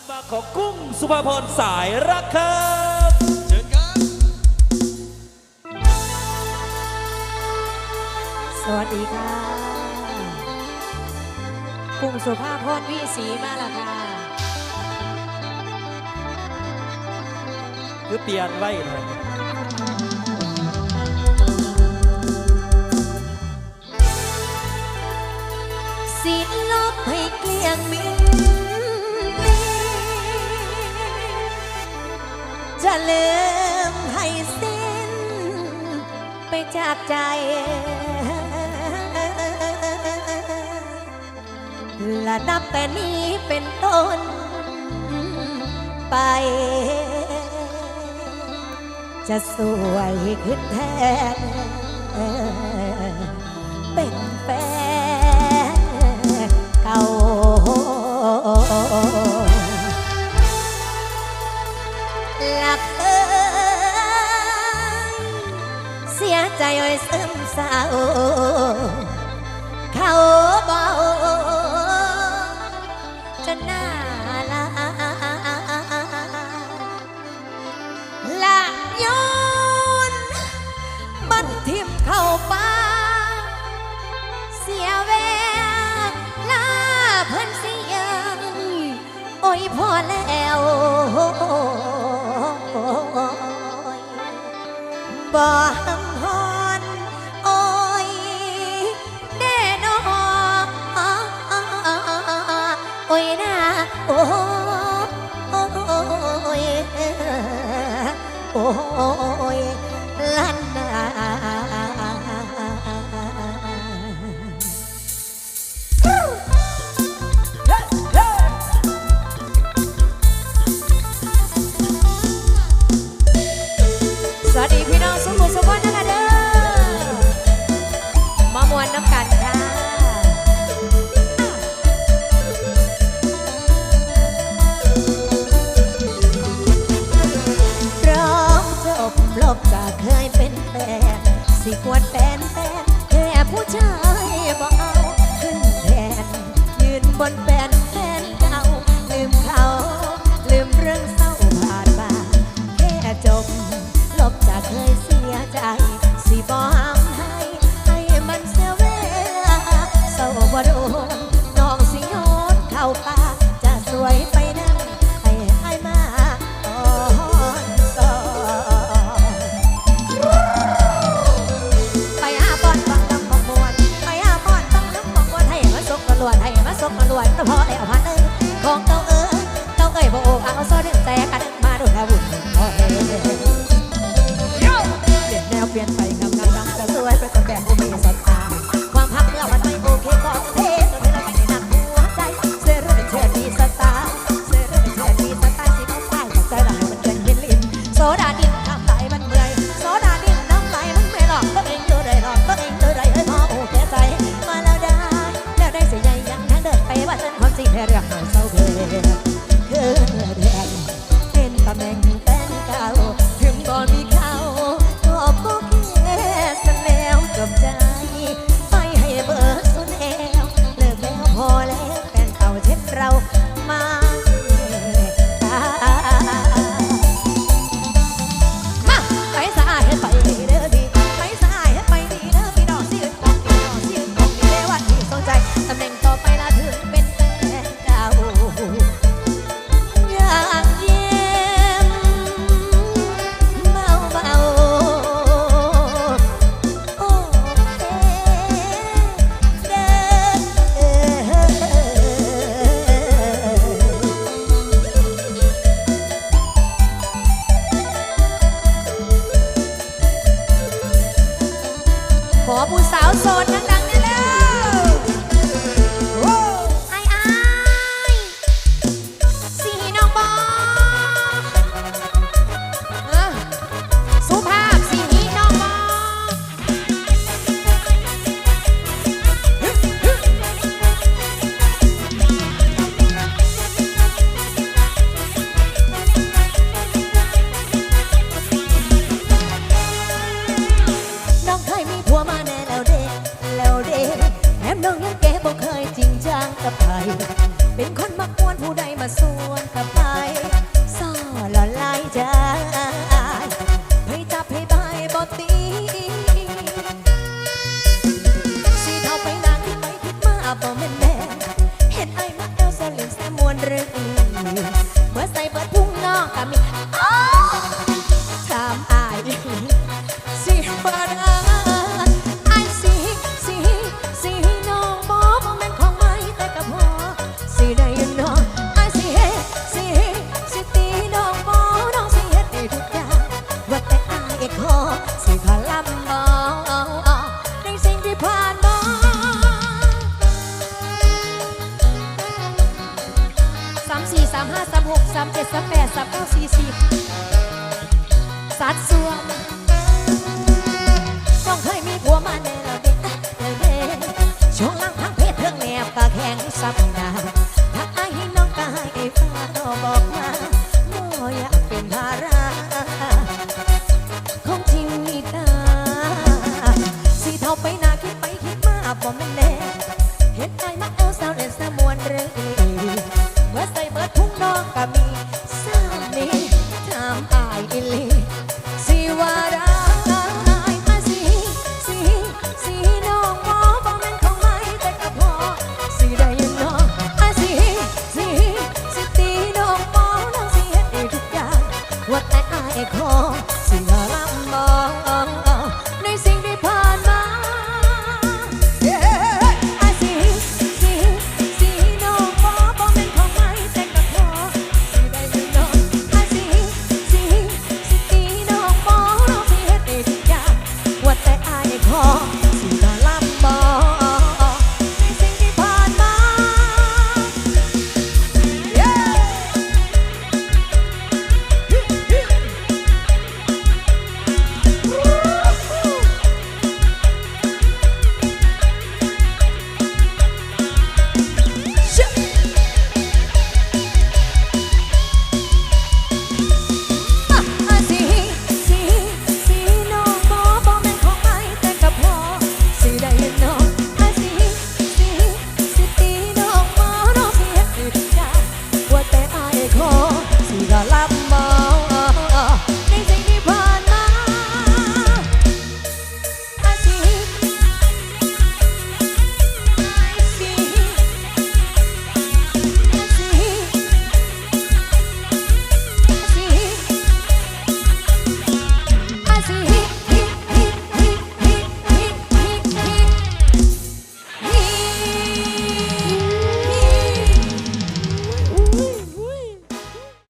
การมาของกุ้งสุภาพรสายรักครับเชิญครับ สวัสดีค่ะ กุ้งสุภาพรวิสีมาแล้วค่ะ คือเปลี่ยนไว้เลยสิลบให้เกลี้ยงมี อลืมให้สิ้น ไปจากใจ และนับแต่นี้เป็นต้นไป จะสวยขึ้นแทน สาวเขาบอกจนน่าลาละย้อนมันทิมเข้าป่าเสียเวลาเพิ่นเสียงโอ้ยพอแล้วบ่ โอ้ 歌也不。 ใส่เบิดพุ่งน้องก็มี จ็ดสแปดสามเก้าสี่สิบสัดส่วนต้องเคยมีผัวมาในรเบตช่วงล่างทางเพศเทิงแนบกะแข็งสับดาถ้าไอ้น้องกายฟ้าก็บอกมาโมอยากเป็นภาระ ขอ